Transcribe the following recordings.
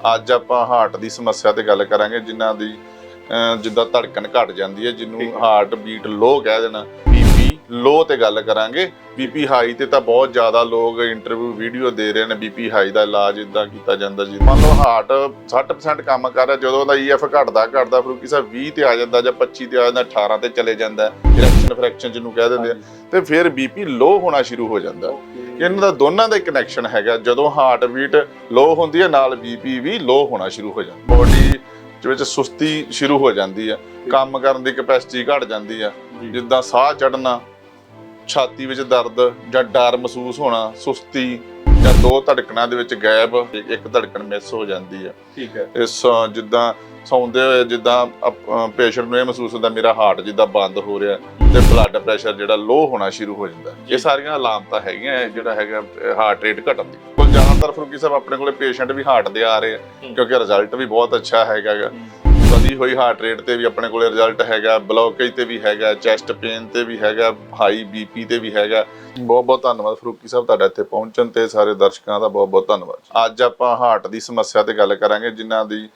ਅੱਜ ਆਪਾਂ ਹਾਰਟ ਦੀ ਸਮੱਸਿਆ ਤੇ ਗੱਲ ਕਰਾਂਗੇ ਜਿਨ੍ਹਾਂ ਦੀ ਜਿੱਦਾਂ ਧੜਕਣ ਘਟ ਜਾਂਦੀ ਹੈ ਜਿਹਨੂੰ। ਹਾਰਟ ਬੀਟ ਲੋ ਕਹਿ ਦੇਣਾ। ਬੀਪੀ ਲੋ ਤੇ ਗੱਲ ਕਰਾਂਗੇ। ਬੀਪੀ ਹਾਈ ਤੇ ਤਾਂ ਬਹੁਤ ਜ਼ਿਆਦਾ ਲੋਕ ਇੰਟਰਵਿਊ ਵੀਡੀਓ ਦੇ ਰਹੇ ਨੇ ਬੀਪੀ ਹਾਈ ਦਾ ਇਲਾਜ ਇਦਾਂ ਕੀਤਾ ਜਾਂਦਾ ਜੀ। ਮੰਨ ਲਓ ਹਾਰਟ 60% ਕੰਮ ਕਰ ਰਿਹਾ ਜਦੋਂ ਉਹਦਾ ਈਐਫ ਘਟਦਾ ਘਟਦਾ ਫਰੂਕੀ ਸਾਹਿਬ 20 ਤੇ ਆ ਜਾਂਦਾ ਜਾਂ 25 ਤੇ ਆ ਜਾਂਦਾ 18 ਤੇ ਚਲੇ ਜਾਂਦਾ ਇਰੈਕਸ਼ਨ ਫ੍ਰੈਕਸ਼ਨ ਜਿਹਨੂੰ ਕਹਿ ਦਿੰਦੇ ਆ। ਤੇ ਫਿਰ ਬੀਪੀ ਲੋ ਹੋਣਾ ਸ਼ੁਰੂ ਹੋ ਜਾਂਦਾ। ਇਹਨਾਂ ਦਾ ਦੋਨਾਂ ਦਾ ਹੀ ਕਨੈਕਸ਼ਨ ਹੈਗਾ। ਜਦੋਂ ਹਾਰਟ ਬੀਟ ਲੋ ਹੁੰਦੀ ਹੈ ਨਾਲ ਬੀਪੀ ਵੀ ਲੋ ਹੋਣਾ ਸ਼ੁਰੂ ਹੋ ਜਾਂਦਾ ਬੋਡੀ ਵਿੱਚ ਸੁਸਤੀ ਸ਼ੁਰੂ ਹੋ ਜਾਂਦੀ ਹੈ। ਕੰਮ ਕਰਨ ਦੀ ਕਪੈਸਿਟੀ ਘਟ ਜਾਂਦੀ ਆ ਜਿੱਦਾਂ ਸਾਹ ਚੜਨਾ ਛਾਤੀ ਵਿੱਚ ਦਰਦ ਜਾਂ ਡਰ ਮਹਿਸੂਸ ਹੋਣਾ ਸੁਸਤੀ ਜਾਂ ਦੋ ਧੜਕਣਾਂ ਦੇ ਵਿੱਚ ਗੈਪ ਇੱਕ ਧੜਕਣ ਮਿਸ ਹੋ ਜਾਂਦੀ ਹੈ ਠੀਕ ਹੈ। ਇਸ ਜਿੱਦਾਂ ਸੌਂਦੇ ਹੋਏ ਜਿੱਦਾਂ ਪੇਸ਼ੈਂਟ ਨੂੰ ਇਹ ਮਹਿਸੂਸ ਹੁੰਦਾ ਮੇਰਾ ਹਾਰਟ ਜਿੱਦਾਂ ਬੰਦ ਹੋ ਰਿਹਾ ਤੇ ਬਲੱਡ ਪ੍ਰੈਸ਼ਰ ਜਿਹੜਾ ਲੋ ਹੋਣਾ ਸ਼ੁਰੂ ਹੋ ਜਾਂਦਾ। ਇਹ ਸਾਰੀਆਂ ਅਲਾਮਤਾਂ ਹੈਗੀਆਂ ਜਿਹੜਾ ਹੈਗਾ ਹਾਰਟ ਰੇਟ ਘਟਣ ਦੀ। ਕੋਲ ਜ਼ਿਆਦਾਤਰ ਫਰੂਕੀ ਸਾਹਿਬ ਆਪਣੇ ਕੋਲੇ ਪੇਸ਼ੈਂਟ ਵੀ ਹਾਰਟ ਦੇ ਆ ਰਹੇ ਆ ਕਿਉਂਕਿ ਰਿਜ਼ਲਟ ਵੀ ਬਹੁਤ ਅੱਛਾ ਹੈਗਾ। ਵਧੀ ਹੋਈ ਹਾਰਟ ਰੇਟ ਤੇ ਵੀ ਆਪਣੇ ਕੋਲੇ ਰਿਜ਼ਲਟ ਹੈਗਾ ਬਲੌਕੇਜ ਤੇ ਵੀ ਹੈਗਾ ਚੈਸਟ ਪੇਨ ਤੇ ਵੀ ਹੈਗਾ ਹਾਈ ਬੀਪੀ ਤੇ ਵੀ ਹੈਗਾ। ਬਹੁਤ ਬਹੁਤ ਧੰਨਵਾਦ ਫਰੂਕੀ ਸਾਹਿਬ ਤੁਹਾਡਾ ਇੱਥੇ ਪਹੁੰਚਣ ਤੇ ਸਾਰੇ ਦਰਸ਼ਕਾਂ ਦਾ ਬਹੁਤ ਬਹੁਤ ਧੰਨਵਾਦ। ਅੱਜ ਆਪਾਂ ਹਾਰਟ ਦੀ ਸਮੱਸਿਆ ਤੇ ਗੱਲ ਕਰਾਂਗੇ ਜਿਨ੍ਹਾਂ ਦੀ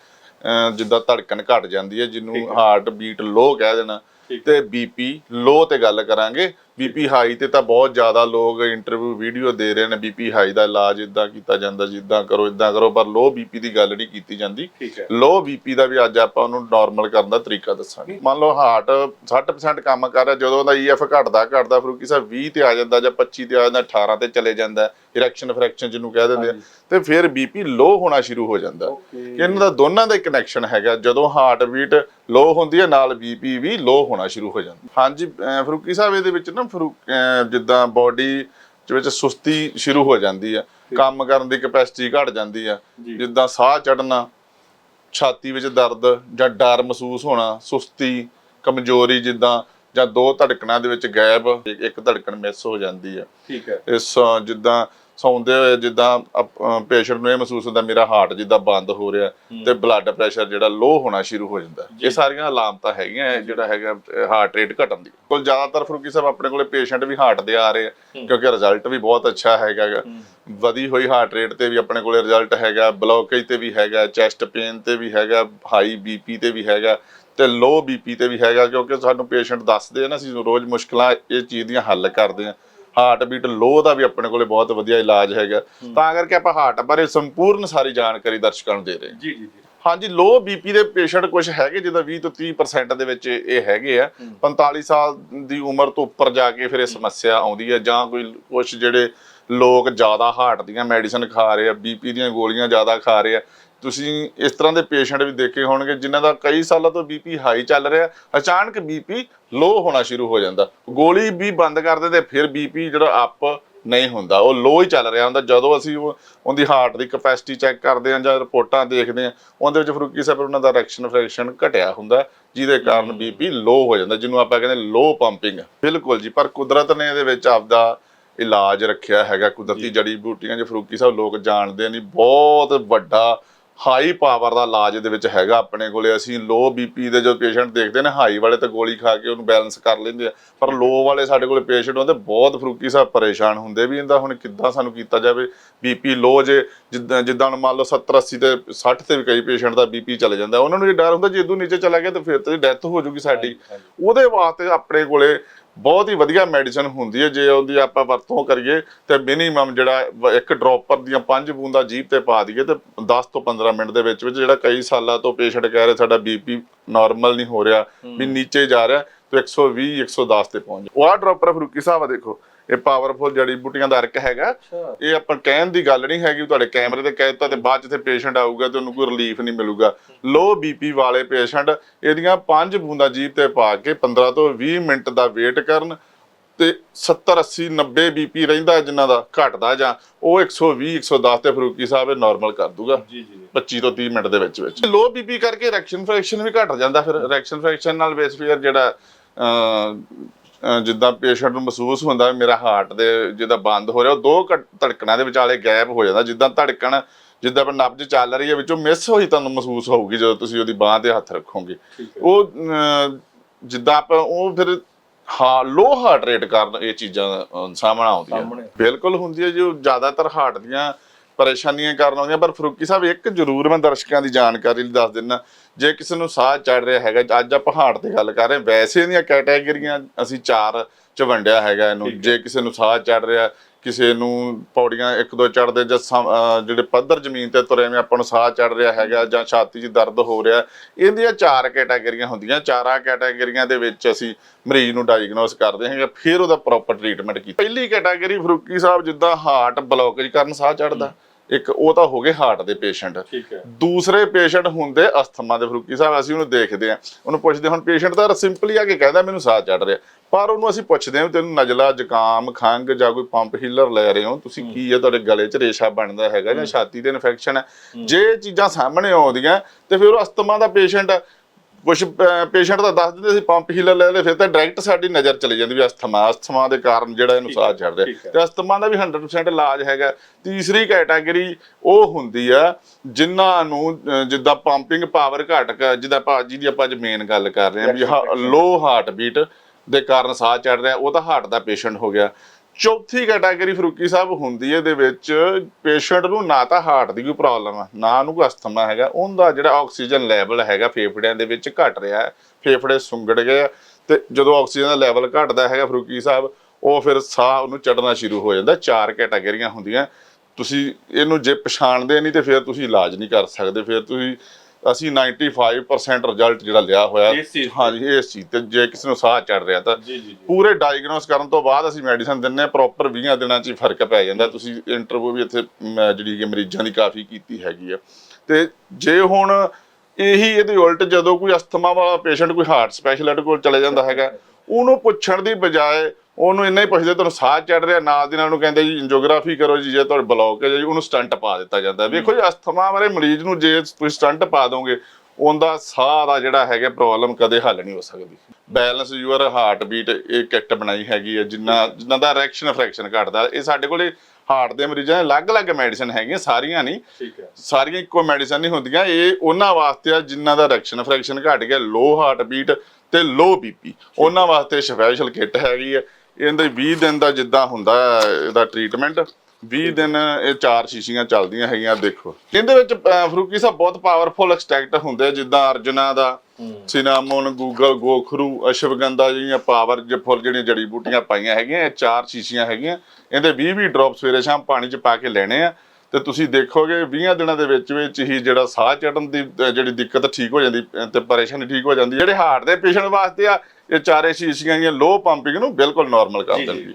ਜਿੱਦਾਂ ਧੜਕਣ ਘਟ ਜਾਂਦੀ ਹੈ ਜਿਹਨੂੰ। ਹਾਰਟ ਬੀਟ ਲੋ ਕਹਿ ਦੇਣਾ ਤੇ ਬੀਪੀ ਲੋ ਤੇ ਗੱਲ ਕਰਾਂਗੇ। ਬੀਪੀ ਹਾਈ ਤੇ ਤਾਂ ਬਹੁਤ ਜ਼ਿਆਦਾ ਲੋਕ ਇੰਟਰਵਿਊ ਵੀਡੀਓ ਦੇ ਰਹੇ ਨੇ। ਬੀਪੀ ਹਾਈ ਦਾ ਇਲਾਜ ਇਦਾਂ ਕੀਤਾ ਜਾਂਦਾ ਜਿੱਦਾਂ ਕਰੋ ਇਦਾਂ ਕਰੋ ਪਰ ਲੋ ਬੀਪੀ ਦੀ ਗੱਲ ਨਹੀਂ ਕੀਤੀ ਜਾਂਦੀ। ਲੋ ਬੀਪੀ ਦਾ ਵੀ ਅੱਜ ਆਪਾਂ ਉਹਨੂੰ ਨਾਰਮਲ ਕਰਨ ਦਾ ਤਰੀਕਾ ਦੱਸਾਂਗੇ। ਮੰਨ ਲਓ ਹਾਰਟ 60% ਕੰਮ ਕਰ ਰਿਹਾ ਜਦੋਂ ਉਹਦਾ ਈਐਫ ਘਟਦਾ ਘਟਦਾ ਫਰੂਕੀ ਸਾਹਿਬ 20 ਤੇ ਆ ਜਾਂਦਾ ਜਾਂ 25 ਤੇ ਆ ਜਾਂਦਾ 18 ਤੇ ਚਲੇ ਜਾਂਦਾ ਇਰੈਕਸ਼ਨ ਫ੍ਰੈਕਸ਼ਨ ਜਿਹਨੂੰ ਕਹਿ ਦਿੰਦੇ ਆ। ਤੇ ਫਿਰ ਬੀਪੀ ਲੋ ਹੋਣਾ ਸ਼ੁਰੂ ਹੋ ਜਾਂਦਾ। ਇਹਨਾਂ ਦਾ ਦੋਨਾਂ ਦਾ ਕਨੈਕਸ਼ਨ ਹੈਗਾ। ਜਦੋਂ ਹਾਰਟ ਬੀਟ ਲੋ ਹੁੰਦੀ ਹੈ ਨਾਲ ਬੀਪੀ ਵੀ ਲੋ ਹੋਣਾ ਸ਼ੁਰੂ ਹੋ ਜਾਂਦਾ। ਹਾਂਜੀ ਫਰੂਕੀ ਸਾਹਿਬ ਇਹਦੇ ਵਿੱਚ ਨਾ ਫਰੂ ਜਿੱਦਾਂ ਬਾਡੀ ਵਿੱਚ ਸੁਸਤੀ ਸ਼ੁਰੂ ਹੋ ਜਾਂਦੀ ਹੈ ਕੰਮ ਕਰਨ ਦੀ ਕਪੈਸਿਟੀ ਘਟ ਜਾਂਦੀ ਜੀ। ਜਿੱਦਾਂ ਸਾਹ ਚੜਨਾ ਛਾਤੀ ਵਿੱਚ ਦਰਦ ਜਾਂ ਡਰ ਮਹਿਸੂਸ ਹੋਣਾ ਸੁਸਤੀ ਕਮਜ਼ੋਰੀ ਜਿੱਦਾਂ ਜਾਂ ਦੋ ਧੜਕਣਾਂ ਦੇ ਵਿੱਚ ਗੈਪ ਇੱਕ ਧੜਕਣ ਮਿਸ ਹੋ ਜਾਂਦੀ ਹੈ ਠੀਕ ਹੈ। ਇਸ ਜਿੱਦਾਂ ਸੌਂਦੇ ਹੋਏ ਜਿੱਦਾਂ ਪੇਸ਼ੈਂਟ ਨੂੰ ਇਹ ਮਹਿਸੂਸ ਹੁੰਦਾ ਮੇਰਾ ਹਾਰਟ ਜਿੱਦਾਂ ਬੰਦ ਹੋ ਰਿਹਾ ਤੇ ਬਲੱਡ ਪ੍ਰੈਸ਼ਰ ਜਿਹੜਾ ਲੋ ਹੋਣਾ ਸ਼ੁਰੂ ਹੋ ਜਾਂਦਾ। ਇਹ ਸਾਰੀਆਂ ਅਲਾਮਤਾਂ ਹੈਗੀਆਂ ਜਿਹੜਾ ਹੈਗਾ ਹਾਰਟ ਰੇਟ ਘਟਣ ਦੀ। ਕੋਲ ਜ਼ਿਆਦਾਤਰ ਫਰੂਕੀ ਸਾਹਿਬ ਆਪਣੇ ਕੋਲੇ ਪੇਸ਼ੈਂਟ ਵੀ ਹਾਰਟ ਦੇ ਆ ਰਹੇ ਆ ਕਿਉਂਕਿ ਰਿਜ਼ਲਟ ਵੀ ਬਹੁਤ ਅੱਛਾ ਹੈਗਾ। ਵਧੀ ਹੋਈ ਹਾਰਟ ਰੇਟ ਤੇ ਵੀ ਆਪਣੇ ਕੋਲੇ ਰਿਜ਼ਲਟ ਹੈਗਾ ਬਲੌਕੇਜ ਤੇ ਵੀ ਹੈਗਾ ਚੈਸਟ ਪੇਨ ਤੇ ਵੀ ਹੈਗਾ ਹਾਈ ਬੀਪੀ ਤੇ ਵੀ ਹੈਗਾ ਤੇ ਲੋ ਬੀਪੀ ਤੇ ਵੀ ਹੈਗਾ ਕਿਉਂਕਿ ਸਾਨੂੰ ਪੇਸ਼ੈਂਟ ਦੱਸਦੇ ਆ ਨਾ ਅਸੀਂ ਰੋਜ਼ ਮੁਸ਼ਕਲਾਂ ਇਹ ਚੀਜ਼ ਦੀਆਂ ਹੱਲ ਕਰਦੇ ਆ। ਹਾਰਟ ਬੀਟ ਲੋ ਦਾ ਵੀ ਆਪਣੇ ਕੋਲੇ ਬਹੁਤ ਵਧੀਆ ਇਲਾਜ ਹੈਗਾ। ਤਾਂ ਕਰਕੇ ਆਪਾਂ ਹਾਰਟ ਬਾਰੇ ਸੰਪੂਰਨ ਸਾਰੀ ਜਾਣਕਾਰੀ ਦਰਸ਼ਕਾਂ ਨੂੰ ਦੇ ਰਹੇ ਹਾਂ। ਜੀ ਜੀ ਜੀ। ਹਾਂਜੀ ਲੋ ਬੀਪੀ ਦੇ ਪੇਸ਼ੈਂਟ ਕੁਝ ਹੈਗੇ ਜਿਹਦਾ 20 ਤੋਂ 30% ਦੇ ਵਿੱਚ ਇਹ ਹੈਗੇ ਆ। 45 ਸਾਲ ਦੀ ਉਮਰ ਤੋਂ ਉੱਪਰ ਜਾ ਕੇ ਫਿਰ ਇਹ ਸਮੱਸਿਆ ਆਉਂਦੀ ਹੈ ਜਾਂ ਕੋਈ ਕੁਝ ਜਿਹੜੇ ਲੋਕ ਜ਼ਿਆਦਾ ਹਾਰਟ ਦੀਆਂ ਮੈਡੀਸਨ ਖਾ ਰਹੇ ਆ ਬੀਪੀ ਦੀਆਂ ਗੋਲੀਆਂ ਜ਼ਿਆਦਾ ਖਾ ਰਹੇ ਆ। ਤੁਸੀਂ ਇਸ ਤਰ੍ਹਾਂ ਦੇ ਪੇਸ਼ੈਂਟ ਵੀ ਦੇਖੇ ਹੋਣਗੇ, ਜਿਨ੍ਹਾਂ ਦਾ ਕਈ ਸਾਲਾਂ ਤੋਂ ਬੀਪੀ ਹਾਈ ਚੱਲ ਰਿਹਾ। ਅਚਾਨਕ ਬੀਪੀ ਲੋ ਹੋਣਾ ਸ਼ੁਰੂ ਹੋ ਜਾਂਦਾ। ਗੋਲੀ ਵੀ ਬੰਦ ਕਰ ਦਿੰਦੇ, ਫਿਰ ਬੀਪੀ ਜਿਹੜਾ ਅਪ ਨਹੀਂ ਹੁੰਦਾ। ਉਹ ਲੋ ਹੀ ਚੱਲ ਰਿਹਾ ਹੁੰਦਾ। ਜਦੋਂ ਅਸੀਂ ਉਹਦੀ ਹਾਰਟ ਦੀ ਕਪੈਸਿਟੀ ਚੈੱਕ ਕਰਦੇ ਹਾਂ ਜਾਂ ਰਿਪੋਰਟਾਂ ਦੇਖਦੇ ਹਾਂ, ਉਹਦੇ ਵਿੱਚ ਫਰੂਕੀ ਸਾਹਿਬ ਉਹਨਾਂ ਦਾ ਰੈਕਸ਼ਨ ਫ੍ਰੈਕਸ਼ਨ ਘਟਿਆ ਹੁੰਦਾ, ਜਿਹਦੇ ਕਾਰਨ ਬੀਪੀ ਲੋ ਹੋ ਜਾਂਦਾ, ਜਿਹਨੂੰ ਆਪਾਂ ਕਹਿੰਦੇ ਲੋ ਪੰਪਿੰਗ ਬਿਲਕੁਲ ਜੀ, ਪਰ ਕੁਦਰਤ ਨੇ ਇਹਦੇ ਵਿੱਚ ਆਪਦਾ ਇਲਾਜ ਰੱਖਿਆ ਹੈਗਾ ਕੁਦਰਤੀ ਜੜੀ ਬੂਟੀਆਂ ਜੇ ਫਰੂਕੀ ਸਾਹਿਬ ਲੋਕ ਜਾਣਦੇ ਨਹੀਂ ਬਹੁਤ ਵੱਡਾ ਹਾਈ ਪਾਵਰ ਦਾ ਇਲਾਜ ਇਹਦੇ ਵਿੱਚ ਹੈਗਾ ਆਪਣੇ ਕੋਲੇ। ਅਸੀਂ ਲੋ ਬੀਪੀ ਦੇ ਜੋ ਪੇਸ਼ੈਂਟ ਦੇਖਦੇ ਨੇ ਹਾਈ ਵਾਲੇ ਤਾਂ ਗੋਲੀ ਖਾ ਕੇ ਉਹਨੂੰ ਬੈਲੈਂਸ ਕਰ ਲੈਂਦੇ ਆ। ਪਰ ਲੋ ਵਾਲੇ ਸਾਡੇ ਕੋਲੇ ਪੇਸ਼ੈਂਟ ਹੁੰਦੇ ਬਹੁਤ ਫਰੂਕੀ ਸਾਹਿਬ ਪਰੇਸ਼ਾਨ ਹੁੰਦੇ ਵੀ ਇਹਦਾ ਹੁਣ ਕਿੱਦਾਂ ਸਾਨੂੰ ਕੀਤਾ ਜਾਵੇ। ਬੀਪੀ ਲੋ ਜੇ ਜਿੱਦਾਂ ਜਿੱਦਾਂ ਮੰਨ ਲਓ 70 80 ਤੇ 60 ਤੇ ਵੀ ਕਈ ਪੇਸ਼ੈਂਟ ਦਾ ਬੀਪੀ ਚਲੇ ਜਾਂਦਾ ਉਹਨਾਂ ਨੂੰ ਇਹ ਡਰ ਹੁੰਦਾ ਜੇ ਇਦੋਂ ਨੀਚੇ ਚਲਾ ਗਿਆ ਤਾਂ ਫਿਰ ਤਾਂ ਡੈਥ ਹੋ ਜਾਊਗੀ ਸਾਡੀ। ਉਹਦੇ ਵਾਸਤੇ ਆਪਣੇ ਕੋਲੇ ਬਹੁਤ ਹੀ ਵਧੀਆ ਮੈਡੀਸਨ ਹੁੰਦੀ ਹੈ ਜੇ ਉਹਦੀ ਆਪਾਂ ਵਰਤੋਂ ਕਰੀਏ ਤੇ ਮਿਨੀਮਮ ਜਿਹੜਾ ਇੱਕ ਡ੍ਰੌਪਰ ਦੀਆਂ ਪੰਜ ਬੂੰਦਾਂ ਜੀਭ ਤੇ ਪਾ ਦਈਏ ਤੇ 10 ਤੋਂ 15 ਮਿੰਟ ਦੇ ਵਿੱਚ ਵਿੱਚ ਜਿਹੜਾ ਕਈ ਸਾਲਾਂ ਤੋਂ ਪੇਸ਼ੈਂਟ ਕਹਿ ਰਿਹਾ ਸਾਡਾ ਬੀਪੀ ਨਾਰਮਲ ਨਹੀਂ ਹੋ ਰਿਹਾ ਵੀ ਨੀਚੇ ਜਾ ਰਿਹਾ ਤੇ 120 110 ਤੇ ਪਹੁੰਚ ਜਾ। ਉਹ ਆ ਡ੍ਰੌਪਰ ਫਰੂਕੀ ਸਾਹਿਬ ਦੇਖੋ। ਇਹ ਪਾਵਰਫੁਲ ਜੜੀ ਬੂਟੀਆਂ ਦਾ ਅਰਕ ਹੈਗਾ। ਇਹ ਆਪਾਂ ਕਹਿਣ ਦੀ ਗੱਲ ਨਹੀਂ ਹੈਗੀ ਤੁਹਾਡੇ ਕੈਮਰੇ ਤੇ ਕਹਿ ਦਿੱਤਾ ਤੇ ਬਾਅਦ ਚ ਤੇ ਪੇਸ਼ੈਂਟ ਆਊਗਾ ਤੇ ਉਹਨੂੰ ਕੋਈ ਰਿਲੀਫ ਨਹੀਂ ਮਿਲੂਗਾ। ਲੋ ਬੀਪੀ ਵਾਲੇ ਪੇਸ਼ੈਂਟ ਇਹਦੀਆਂ ਪੰਜ ਬੂੰਦਾਂ ਜੀਭ ਤੇ ਪਾ ਕੇ 15 ਤੋਂ 20 ਮਿੰਟ ਦਾ ਵੇਟ ਕਰਨ ਤੇ 70 80 90 ਬੀਪੀ ਰਹਿੰਦਾ ਜਿਨ੍ਹਾਂ ਦਾ ਘਟਦਾ ਜਾਂ ਉਹ 120 110 ਤੇ ਫਰੂਕੀ ਸਾਹਿਬ ਇਹ ਨਾਰਮਲ ਕਰ ਦੂਗਾ। ਜੀ ਜੀ 25 ਤੋਂ 30 ਮਿੰਟ ਦੇ ਵਿੱਚ ਵਿੱਚ। ਲੋ ਬੀਪੀ ਕਰਕੇ ਰੈਕਸ਼ਨ ਫ੍ਰੈਕਸ਼ਨ ਵੀ ਘਟ ਜਾਂਦਾ ਫਿਰ। ਰੈਕਸ਼ਨ ਫ੍ਰੈਕਸ਼ਨ ਨਾਲ ਬੇਸ ਫਿਰ ਜਿਹੜਾ ਜਿੱਦਾਂ ਪੇਸ਼ੈਂਟ ਨੂੰ ਮਹਿਸੂਸ ਹੁੰਦਾ ਮੇਰਾ ਹਾਰਟ ਦੇ ਜਿੱਦਾਂ ਬੰਦ ਹੋ ਰਿਹਾ ਉਹ ਦੋ ਧੜਕਣਾਂ ਦੇ ਵਿਚਾਲੇ ਗੈਪ ਹੋ ਜਾਂਦਾ। ਜਿੱਦਾਂ ਧੜਕਣ ਜਿੱਦਾਂ ਪਰ ਨਬਜ ਚੱਲ ਰਹੀ ਹੈ ਵਿੱਚੋਂ ਮਿਸ ਹੋਈ ਤੁਹਾਨੂੰ ਮਹਿਸੂਸ ਹੋਊਗੀ ਜਦੋਂ ਤੁਸੀਂ ਉਹਦੀ ਬਾਹ ਤੇ ਹੱਥ ਰੱਖੋਗੇ। ਉਹ ਜਿੱਦਾਂ ਆਪਾਂ ਉਹ ਫਿਰ ਹਾਂ ਲੋ ਹਾਰਟ ਰੇਟ ਕਾਰਨ ਇਹ ਚੀਜ਼ਾਂ ਸਾਹਮਣੇ ਆਉਂਦੀਆਂ। ਬਿਲਕੁਲ ਹੁੰਦੀ ਹੈ ਜੋ ਜ਼ਿਆਦਾਤਰ ਹਾਰਟ ਦੀਆਂ ਪਰੇਸ਼ਾਨੀਆਂ ਕਰਨ ਆਉਂਦੀਆਂ ਪਰ ਫਰੂਕੀ ਸਾਹਿਬ ਇੱਕ ਜ਼ਰੂਰ ਮੈਂ ਦਰਸ਼ਕਾਂ ਦੀ ਜਾਣਕਾਰੀ ਲਈ ਦੱਸ ਦਿੰਦਾ ਜੇ ਕਿਸੇ ਨੂੰ ਸਾਹ ਚੜ ਰਿਹਾ ਹੈਗਾ ਅੱਜ ਆਪਾਂ ਹਾਰਟ ਤੇ ਗੱਲ ਕਰ ਰਹੇ ਵੈਸੇ ਦੀਆਂ ਕੈਟਾਗਰੀਆਂ ਅਸੀਂ ਚਾਰ ਚ ਵੰਡਿਆ ਹੈਗਾ ਇਹਨੂੰ ਜੇ ਕਿਸੇ ਨੂੰ ਸਾਹ ਚੜ ਰਿਹਾ ਕਿਸੇ ਨੂੰ ਪੌੜੀਆਂ ਇੱਕ ਦੋ ਚੜਦੇ ਜਾਂ ਜਿਹੜੇ ਪੱਧਰ ਜ਼ਮੀਨ ਤੇ ਤੁਰੇ ਮੈਂ ਆਪਾਂ ਨੂੰ ਸਾਹ ਚੜ ਰਿਹਾ ਹੈਗਾ ਜਾਂ ਛਾਤੀ 'ਚ ਦਰਦ ਹੋ ਰਿਹਾ। ਇਹਦੀਆਂ ਚਾਰ ਕੈਟਾਗਰੀਆਂ ਹੁੰਦੀਆਂ। ਚਾਰਾਂ ਕੈਟਾਗਰੀਆਂ ਦੇ ਵਿੱਚ ਅਸੀਂ ਮਰੀਜ਼ ਨੂੰ ਡਾਇਗਨੋਸ ਕਰਦੇ ਹਾਂਗੇ, ਫਿਰ ਉਹਦਾ ਪ੍ਰੋਪਰ ਟ੍ਰੀਟਮੈਂਟ ਕੀਤਾ। ਪਹਿਲੀ ਕੈਟਾਗਰੀ ਫਰੂਕੀ ਸਾਹਿਬ, ਜਿੱਦਾਂ ਹਾਰਟ ਬਲੌਕੇਜ ਕਾਰਨ ਸਾਹ ਚੜਦਾ ਇੱਕ ਉਹ ਤਾਂ ਹੋ ਗਏ ਹਾਰਟ ਦੇ ਪੇਸ਼ੈਂਟ ਦੂਸਰੇ ਪੇਸ਼ੈਂਟ ਹੁੰਦੇ ਅਸਥਮਾ ਦੇ ਫਰੂਕੀ ਸਾਹਿਬ ਅਸੀਂ ਉਹਨੂੰ ਦੇਖਦੇ ਆ ਉਹਨੂੰ ਪੁੱਛਦੇ ਹੁਣ ਪੇਸ਼ੈਂਟ ਤਾਂ ਸਿੰਪਲੀ ਆ ਕੇ ਕਹਿੰਦਾ ਮੈਨੂੰ ਸਾਹ ਚੜ ਰਿਹਾ। ਪਰ ਉਹਨੂੰ ਅਸੀਂ ਪੁੱਛਦੇ ਹਾਂ ਤੈਨੂੰ ਨਜ਼ਲਾ ਜ਼ੁਕਾਮ ਖੰਗ ਜਾਂ ਕੋਈ ਪੰਪ ਹੀਲਰ ਲੈ ਰਹੇ ਹੋ ਤੁਸੀਂ ਕੀ ਹੈ ਤੁਹਾਡੇ ਗਲੇ 'ਚ ਰੇਸ਼ਾ ਬਣਦਾ ਹੈਗਾ ਜਾਂ ਛਾਤੀ ਦੇ ਇਨਫੈਕਸ਼ਨ ਹੈ? ਜੇ ਚੀਜ਼ਾਂ ਸਾਹਮਣੇ ਆਉਂਦੀਆਂ ਤੇ ਫਿਰ ਉਹ ਅਸਥਮਾ ਦਾ ਪੇਸ਼ੈਂਟ ਕੁਝ ਪੇਸ਼ੈਂਟ ਤਾਂ ਦੱਸ ਦਿੰਦੇ ਸੀ ਪੰਪ ਹੀਲਰ ਲੈ ਲੈ ਫਿਰ ਤਾਂ ਡਾਇਰੈਕਟ ਸਾਡੀ ਨਜ਼ਰ ਚਲੀ ਜਾਂਦੀ ਵੀ ਅਸਥਮਾ ਅਸਥਮਾ ਦੇ ਕਾਰਨ ਜਿਹੜਾ ਇਹਨੂੰ ਸਾਹ ਚੜ ਰਿਹਾ ਠੀਕ ਹੈ। ਤੇ ਅਸਥਮਾ ਦਾ ਵੀ 100% ਇਲਾਜ ਹੈਗਾ। ਤੀਸਰੀ ਕੈਟਾਗਰੀ ਉਹ ਹੁੰਦੀ ਆ ਜਿਨ੍ਹਾਂ ਨੂੰ ਜਿੱਦਾਂ ਪੰਪਿੰਗ ਪਾਵਰ ਘਟ ਜਿੱਦਾਂ ਆਪਾਂ ਜਿਹਦੀ ਆਪਾਂ ਅੱਜ ਮੇਨ ਗੱਲ ਕਰ ਰਹੇ ਹਾਂ ਵੀ ਲੋ ਹਾਰਟ ਬੀਟ ਦੇ ਕਾਰਨ ਸਾਹ ਚੜ ਰਿਹਾ ਉਹ ਤਾਂ ਹਾਰਟ ਦਾ ਪੇਸ਼ੈਂਟ ਹੋ ਗਿਆ। ਚੌਥੀ ਕੈਟਾਗਰੀ ਫਰੂਕੀ ਸਾਹਿਬ ਹੁੰਦੀ ਹੈ, ਇਹਦੇ ਵਿੱਚ ਪੇਸ਼ੈਂਟ ਨੂੰ ਨਾ ਤਾਂ ਹਾਰਟ ਦੀ ਕੋਈ ਪ੍ਰੋਬਲਮ ਹੈ ਨਾ ਉਹਨੂੰ ਕੋਈ ਅਸਥਮਾ ਹੈਗਾ, ਉਹਦਾ ਜਿਹੜਾ ਆਕਸੀਜਨ ਲੈਵਲ ਹੈਗਾ ਫੇਫੜਿਆਂ ਦੇ ਵਿੱਚ ਘਟ ਰਿਹਾ ਹੈ, ਫੇਫੜੇ ਸੁੰਗੜ ਗਏ ਆ, ਤੇ ਜਦੋਂ ਆਕਸੀਜਨ ਦਾ ਲੈਵਲ ਘਟਦਾ ਹੈਗਾ ਫਰੂਕੀ ਸਾਹਿਬ, ਉਹ ਫਿਰ ਸਾਹ ਉਹਨੂੰ ਚੜਨਾ ਸ਼ੁਰੂ ਹੋ ਜਾਂਦਾ, ਚਾਰ ਕੈਟਾਗਰੀਆਂ ਹੁੰਦੀਆਂ, ਤੁਸੀਂ ਇਹਨੂੰ ਜੇ ਪਛਾਣਦੇ ਨਹੀਂ ਤੇ ਫਿਰ ਤੁਸੀਂ ਇਲਾਜ ਨਹੀਂ ਕਰ ਸਕਦੇ, ਫਿਰ ਤੁਸੀਂ ਅਸੀਂ 95% ਰਿਜ਼ਲਟ ਜਿਹੜਾ ਲਿਆ ਹੋਇਆ? ਹਾਂਜੀ ਇਸ ਚੀਜ਼ ਤੇ ਜੇ ਕਿਸੇ ਨੂੰ ਸਾਹ ਚੜ ਰਿਹਾ ਤਾਂ ਪੂਰੇ ਡਾਇਗਨੋਸ ਕਰਨ ਤੋਂ ਬਾਅਦ ਅਸੀਂ ਮੈਡੀਸਨ ਦਿੰਨੇ ਆ ਪ੍ਰੋਪਰ 20 ਦਿਨਾਂ 'ਚ ਹੀ ਫ਼ਰਕ ਪੈ ਜਾਂਦਾ। ਤੁਸੀਂ ਇੰਟਰਵਿਊ ਵੀ ਇੱਥੇ ਜਿਹੜੀ ਕਿ ਮਰੀਜ਼ਾਂ ਦੀ ਕਾਫੀ ਕੀਤੀ ਹੈਗੀ ਆ। ਤੇ ਜੇ ਹੁਣ ਇਹੀ ਇਹਦੇ ਉਲਟ ਜਦੋਂ ਕੋਈ ਅਸਥਮਾ ਵਾਲਾ ਪੇਸ਼ੈਂਟ ਕੋਈ ਹਾਰਟ ਸਪੈਸ਼ਲਿਸਟ ਕੋਲ ਚਲੇ ਜਾਂਦਾ ਹੈਗਾ ਉਹਨੂੰ ਪੁੱਛਣ ਦੀ ਬਜਾਏ ਉਹਨੂੰ ਇੰਨਾ ਹੀ ਪੁੱਛਦੇ ਤੁਹਾਨੂੰ ਸਾਹ ਚੜ ਰਿਹਾ? ਨਾਲ ਦੀ ਨਾਲ ਉਹਨੂੰ ਕਹਿੰਦੇ ਜੀ ਐਂਜੀਓਗ੍ਰਾਫੀ ਕਰੋ ਜੀ ਜੇ ਤੁਹਾਡੇ ਬਲੌਕ ਹੈ ਜੀ ਉਹਨੂੰ ਸਟੰਟ ਪਾ ਦਿੱਤਾ ਜਾਂਦਾ ਵੇਖੋ ਜੀ ਅਸਥਮਾ ਵਾਲੇ ਮਰੀਜ਼ ਨੂੰ ਜੇ ਤੁਸੀਂ ਸਟੰਟ ਪਾ ਦੋਗੇ ਉਹਦਾ ਸਾਹ ਦਾ ਜਿਹੜਾ ਹੈਗਾ ਪ੍ਰੋਬਲਮ ਕਦੇ ਹੱਲ ਨਹੀਂ ਹੋ ਸਕਦੀ। ਬੈਲੈਂਸ ਯੂਅਰ ਹਾਰਟ ਬੀਟ ਇਹ ਕਿੱਟ ਬਣਾਈ ਹੈਗੀ ਹੈ ਜਿੰਨਾ ਜਿੰਨਾ ਦਾ ਰੈਕਸ਼ਨ ਫ੍ਰੈਕਸ਼ਨ ਘਟਦਾ ਇਹ ਸਾਡੇ ਕੋਲੇ ਹਾਰਟ ਦੇ ਮਰੀਜ਼ਾਂ ਦੇ ਅਲੱਗ-ਅਲੱਗ ਮੈਡੀਸਨ ਹੈਗੀਆਂ ਸਾਰੀਆਂ ਨਹੀਂ। ਠੀਕ ਹੈ। ਸਾਰੀਆਂ ਇੱਕੋ ਮੈਡੀਸਨ ਨਹੀਂ ਹੁੰਦੀਆਂ ਇਹ ਉਹਨਾਂ ਵਾਸਤੇ ਆ ਜਿਨ੍ਹਾਂ ਦਾ ਰੈਕਸ਼ਨ ਫ੍ਰੈਕਸ਼ਨ ਘਟ ਗਿਆ ਲੋ ਹਾਰਟ ਬੀਟ ਤੇ ਲੋ ਬੀਪੀ। ਉਹਨਾਂ ਵਾਸਤੇ ਸਪੈਸ਼ਲ ਕਿੱਟ ਹੈਗੀ ਹੈ ਇਹਦੇ 20 ਦਿਨ ਦਾ ਜਿੱਦਾਂ ਹੁੰਦਾ ਇਹਦਾ ਟ੍ਰੀਟਮੈਂਟ 20 ਦਿਨ ਇਹ ਚਾਰ ਸ਼ੀਸ਼ੀਆਂ ਚੱਲਦੀਆਂ ਹੈਗੀਆਂ ਦੇਖੋ। ਇਹਦੇ ਵਿੱਚ ਫਰੂਕੀ ਸਾਹਿਬ ਬਹੁਤ ਪਾਵਰਫੁਲ ਐਕਸਟ੍ਰੈਕਟ ਹੁੰਦੇ ਜਿੱਦਾਂ ਅਰਜੁਨਾ ਦਾ ਸਿਨਾਮੋਨ ਗੂਗਲ ਗੋਖਰੂ ਅਸ਼ਵਗੰਧਾ ਜਿਹੜੀਆਂ ਪਾਵਰ ਜੇ ਫੁੱਲ ਜਿਹੜੀਆਂ ਜੜੀ ਬੂਟੀਆਂ ਪਾਈਆਂ ਹੈਗੀਆਂ ਇਹ ਚਾਰ ਸ਼ੀਸ਼ੀਆਂ ਹੈਗੀਆਂ। ਇਹਦੇ 20 20 ਡ੍ਰੌਪ ਸਵੇਰੇ ਸ਼ਾਮ ਪਾਣੀ 'ਚ ਪਾ ਕੇ ਲੈਣੇ ਆ। ਤੇ ਤੁਸੀਂ ਦੇਖੋਗੇ 20 ਦਿਨਾਂ ਦੇ ਵਿੱਚ ਵਿੱਚ ਹੀ ਜਿਹੜਾ ਸਾਹ ਚੜਨ ਦੀ ਜਿਹੜੀ ਦਿੱਕਤ ਠੀਕ ਹੋ ਜਾਂਦੀ ਤੇ ਪਰੇਸ਼ਾਨੀ ਠੀਕ ਹੋ ਜਾਂਦੀ ਜਿਹੜੇ ਹਾਰਟ ਦੇ ਪੇਸ਼ੈਂਟ ਵਾਸਤੇ ਆ ਇਹ ਚਾਰੇ ਸ਼ੀਸ਼ੀਆਂ ਦੀਆਂ ਲੋ ਪੰਪਿੰਗ ਨੂੰ ਬਿਲਕੁਲ ਨਾਰਮਲ ਕਰ। ਦੇਣਗੇ